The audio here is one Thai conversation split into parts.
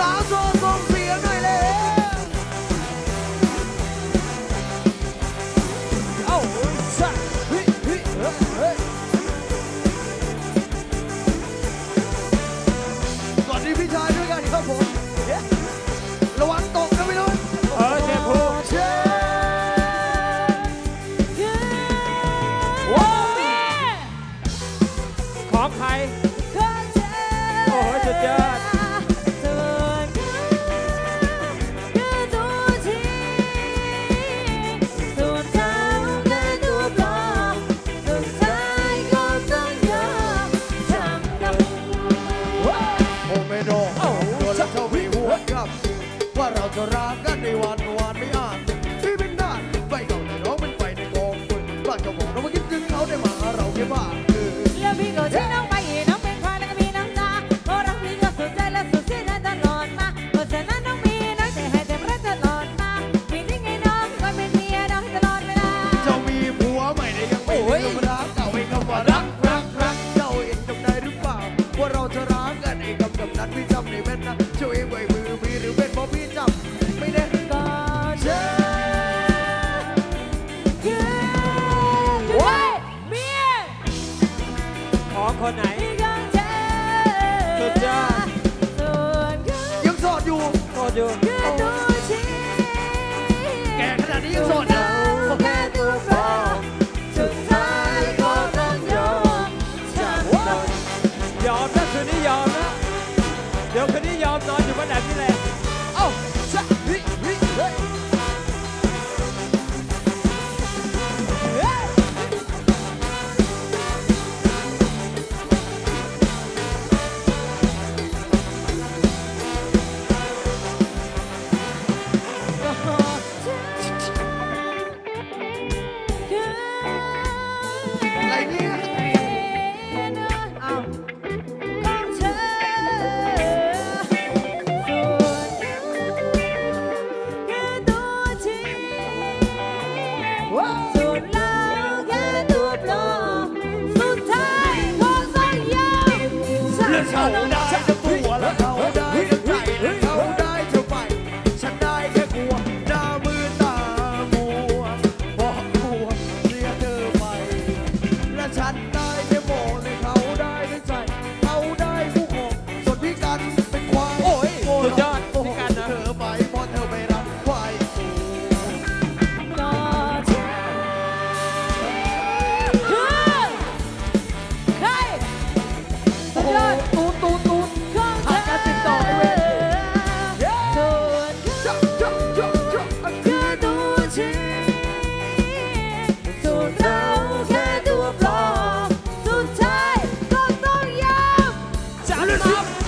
สาวโซส่งเสียงหน่อยเลยเอ้าซ่ฮ้ยเฮ้ยเฮ้ยเฮ้ยสวัสดีพี่ชายด้วยกันครับผม ว่าเราจะรักกันในวันวานไม่อาจที่เป็นนานไปเก่าในร้องเป็นไปในกองฝุ่นบ้านก็บอกเราไม่คิดถึงเขาได้มาเราแค่บ้านคือแล้วพี่ก็ชี้น้องไปน้องเป็นควายแล้วก็มีน้ำตาเพราะรักพี่ก็สุดใจและสุดที่ได้ตลอดมาเพราะฉะนั้นน้องมีน้ำใจให้เต็มร้อยตลอดมามีทิ้งให้น้องก็เป็นเมียน้องตลอดเวลาเจ้ามีผัวใหม่ได้ยังไม่ลืมรักเก่าไอ้คำว่ารักรักรักเจ้าเองจำได้หรือเปล่าว่าเราจะรักกันไอ้คำกับนั้นพี่จำได้แม่นนะ คนไหนพี่ก็เจอสุดยอดส่วนคือยังโสดอยู่โทษอยู่คือดูชีแก่ขนาดนี้ยังโสดนะแค่ตัวเปล่าสุดท้ายก็ต้องยอมช้ำยอมนะคืนนี้ยอมนะ เดี๋ยวคืนนี้ยอมนอนอยู่บนแหนนี่แหละ no, no, no.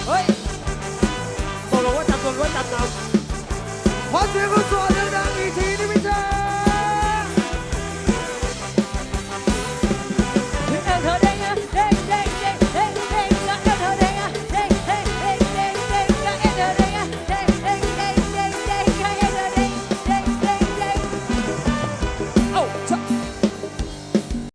เฮ้ยตกลงว่าจับตัวหรือว่าจับนำขอเสียงคนสว